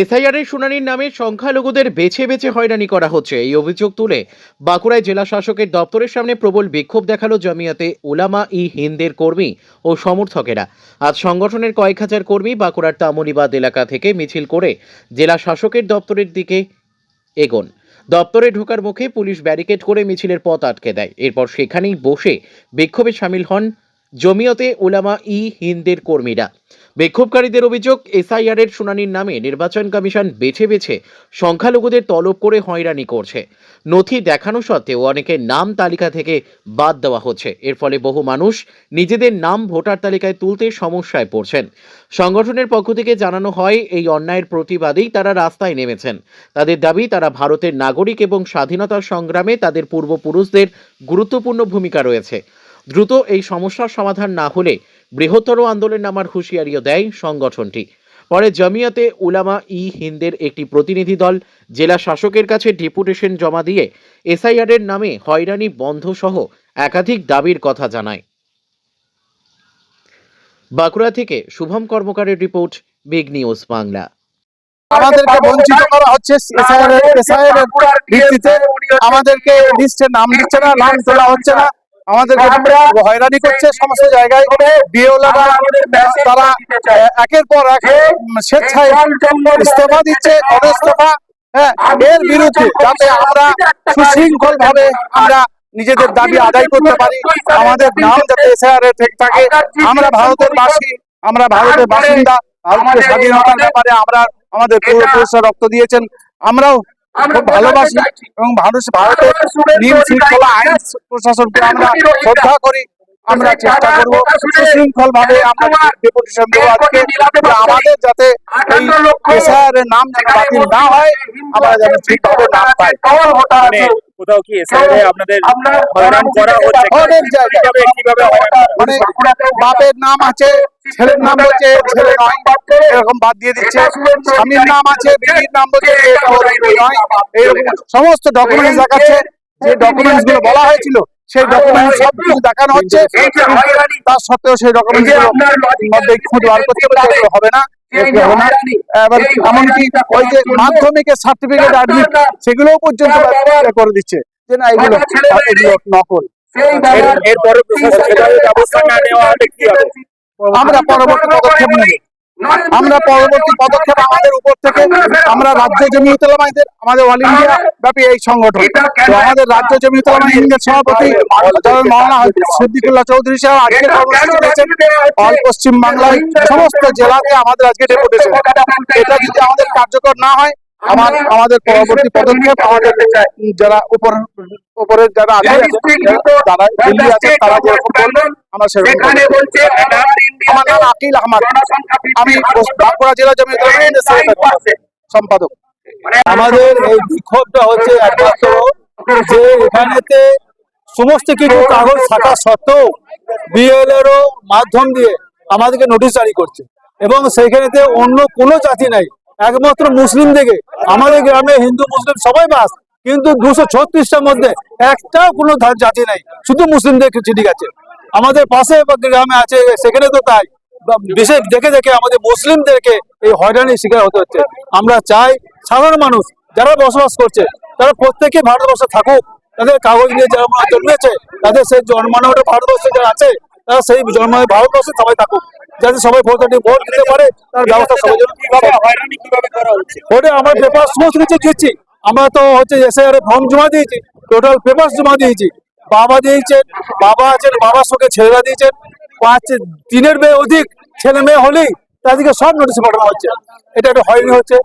SIR এর শুনানির নামে সংখ্যালঘুদের বেছে বেছে হয়রানি করা হচ্ছে। এই অভিযোগ তুলে বাঁকুড়ায় জেলা শাসকের দপ্তরের সামনে প্রবল বিক্ষোভ দেখাল জামিয়াতে উলামা ই হিন্দের কর্মী ও সমর্থকেরা। আজ সংগঠনের কয়েক হাজার কর্মী বাঁকুড়ার তামলিবাদ এলাকা থেকে মিছিল করে জেলা শাসকের দপ্তরের দিকে এগোন। দপ্তরে ঢোকার মুখে পুলিশ ব্যারিকেড করে মিছিলের পথ আটকে দেয়। এরপর সেখানেই বসে বিক্ষোভে সামিল হন জমিয়তে উলামা ই হিন্দের কর্মীরা। বিক্ষোভকারীদের অভিযোগ এসআইআর এর শুনানির নামে নির্বাচন কমিশন বেছে বেছে সংখ্যালঘুদের তলব করে হয়রানি করছে। নথি দেখানো সত্ত্বেও অনেকের নাম তালিকা থেকে বাদ দেওয়া হচ্ছে। এর ফলে বহু মানুষ নিজেদের নাম ভোটার তালিকায় তুলতে সমস্যায় পড়ছেন। সংগঠনের পক্ষ থেকে জানানো হয়, এই অন্যায়ের প্রতিবাদেই তারা রাস্তায় নেমেছেন। তাদের দাবি, তারা ভারতের নাগরিক এবং স্বাধীনতা সংগ্রামে তাদের পূর্বপুরুষদের গুরুত্বপূর্ণ ভূমিকা রয়েছে। দ্রুত এই সমস্যার সমাধান না হলে বৃহত্তর আন্দোলন নামার হুঁশিয়ারিও দেয় সংগঠনটি। পরে জামিয়াতে উলামা ই হিন্দের একটি প্রতিনিধি দল জেলা শাসকের কাছে ডেপুটেশন জমা দিয়ে এসআইআর এর নামে হয়রানি বন্ধ সহ একাধিক দাবির কথা জানায়। বাঁকুড়া থেকে শুভম কর্মকারের রিপোর্ট বিগ নিউজ বাংলা। আমাদেরকে বঞ্চিত করা হচ্ছে এসআইআর এসআইআর এর ভিত্তিতে। আমাদেরকে লিস্টে নাম দিচ্ছে না নাম তোলা হচ্ছে না। আমাদেরকে হয়রানি করছে সমস্ত জায়গায় বিওলারা তারা একের পর এক স্বেচ্ছায় ইস্তফা দিচ্ছে গণ হ্যাঁ এর বিরুদ্ধে যাতে আমরা সুশৃঙ্খল ভাবে আমরা নিজেদের দাবি আদায় করতে পারি। আমাদের নাম যাতে এসআইআর ঠিক থাকে আমরা ভারতের বাসী আমরা ভারতের বাসিন্দা ভারতের স্বাধীনতার ব্যাপারে আমরা আমাদের পূর্বপুরুষরা রক্ত দিয়েছেন। আমরাও ভালোবাসি এবং মানুষ ভারতের নিয়ম শৃঙ্খলা আইন প্রশাসনকে আমরা শ্রদ্ধা করি আমরা চেষ্টা করব সুশৃঙ্খল ভাবে আমরা ডেপুটেশন দেবো আজকে আমাদের যাতে এই নাম যেন বাতিল না হয় আমরা যেন ঠিকভাবে নাম পাই। কোথাও কি এসআইআর আপনাদের হয়রান করা হচ্ছে অনেক জায়গায়। কীভাবে কীভাবে মানে বাপের নাম আছে ছেলের নাম বলছে ছেলে নয় এরকম বাদ দিয়ে দিচ্ছে স্বামীর নাম আছে বিবির নাম বলছে নয় এরকম সমস্ত ডকুমেন্টস দেখাচ্ছে যে ডকুমেন্টসগুলো বলা হয়েছিল সেই ডকুমেন্টস সব কিছু দেখানো হচ্ছে তার সত্ত্বেও সেই ডকুমেন্টসগুলো মধ্যে খুঁজে বার করতে হবে না হবে না এবার এমনকি ওই যে মাধ্যমিকের সার্টিফিকেট অ্যাডমিট সেগুলোও পর্যন্ত করে দিচ্ছে যে না এগুলো নকল। এরপরে আমরা পরবর্তী পদক্ষেপ নেব। আমরা পরবর্তী পদক্ষেপ আমাদের উপর থেকে আমরা রাজ্য জমিয়ত উলামাদের আমাদের অল ইন্ডিয়া ব্যাপী এই সংগঠন তো আমাদের রাজ্য জমিয়ত উলামা হিন্দের সভাপতি জনাব মাওলানা সিদ্দিকুল্লাহ চৌধুরী সাহেব আজকে কর্মসূচি দিয়েছেন। অল পশ্চিম বাংলায় সমস্ত জেলাতে আমাদের আজকে ডেপুটেশন। এটা যদি আমাদের কার্যকর না হয় আমার আমাদের পরবর্তী পদক্ষেপ আমাদের যারা উপর উপরের যারা আছে যারা দিল্লি আছে তারা যেরকম বলবেন আমরা সেরকম। আমার আকিল আহমদ। আমি বাঁকুড়া জেলা সেক্রেটারি, সম্পাদক। আমাদের এই বিক্ষোভটা হচ্ছে একমাত্র যে এখানেতে সমস্ত কিছু কাগজ থাকা সত্ত্বেও মাধ্যম দিয়ে আমাদেরকে নোটিশ জারি করছে। এবং সেইখানেতে অন্য কোনো জাতি নাই। একমাত্র মুসলিম দিকে আমাদের গ্রামে হিন্দু মুসলিম সবাই বাস কিন্তু দুশো ছত্রিশটার মধ্যে একটাও কোনো জাতি নাই। শুধু মুসলিমদের চিঠি গেছে। আমাদের পাশে গ্রামে আছে সেখানে তো তাই। বিশেষ দেখে দেখে আমাদের মুসলিমদেরকে এই হয়রানির শিকার হতে হচ্ছে। আমরা চাই সাধারণ মানুষ যারা বসবাস করছে তারা প্রত্যেকে ভারতবর্ষে থাকুক। তাদের কাগজ নিয়ে যারা জন্মেছে তাদের সেই জন্মানোটা ভারতবর্ষে যারা আছে তারা সেই জন্ম ভারতবর্ষে সবাই থাকুক। যাতে সবাই ভোটারটি ভোট দিতে পারে তার ব্যবস্থা সবাই ওটা আমার পেপার সমস্ত কিছু দিচ্ছি। আমরা তো হচ্ছে এসআইআর ফর্ম জমা দিয়েছি টোটাল পেপার জমা দিয়েছি। বাবা দিয়েছেন, বাবা আছেন, বাবার সঙ্গে ছেলেরা দিয়েছেন। পাঁচ দিনের মেয়ে অধিক ছেলে মেয়ে হলেই তাদেরকে সব নোটিশ পাঠানো হচ্ছে। এটা একটা হয়নি হচ্ছে।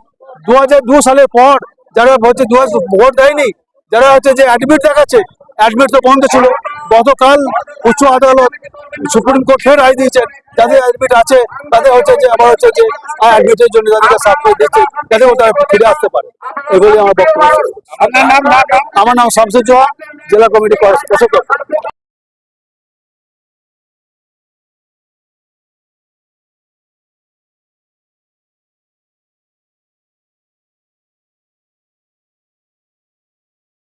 দু হাজার দু সালের পর যারা হচ্ছে দু হাজার ভোট দেয়নি, যারা হচ্ছে যে অ্যাডমিট দেখাচ্ছে অ্যাডমিট তো বন্ধ ছিল। গতকাল উচ্চ আদালত সুপ্রিম কোর্ট ফের রায় দিয়েছেন। যাদের অ্যাডমিট আছে তাদের হচ্ছে যে আবার হচ্ছে যে অ্যাডমিটের জন্য তাদেরকে সার্টিফিকেট দিচ্ছে যাতে তারা ফিরে আসতে পারে। এগুলি আমার বক্তব্য। আমার নাম শামসুজ্জোহা জেলা কমিটি প্রশাসক।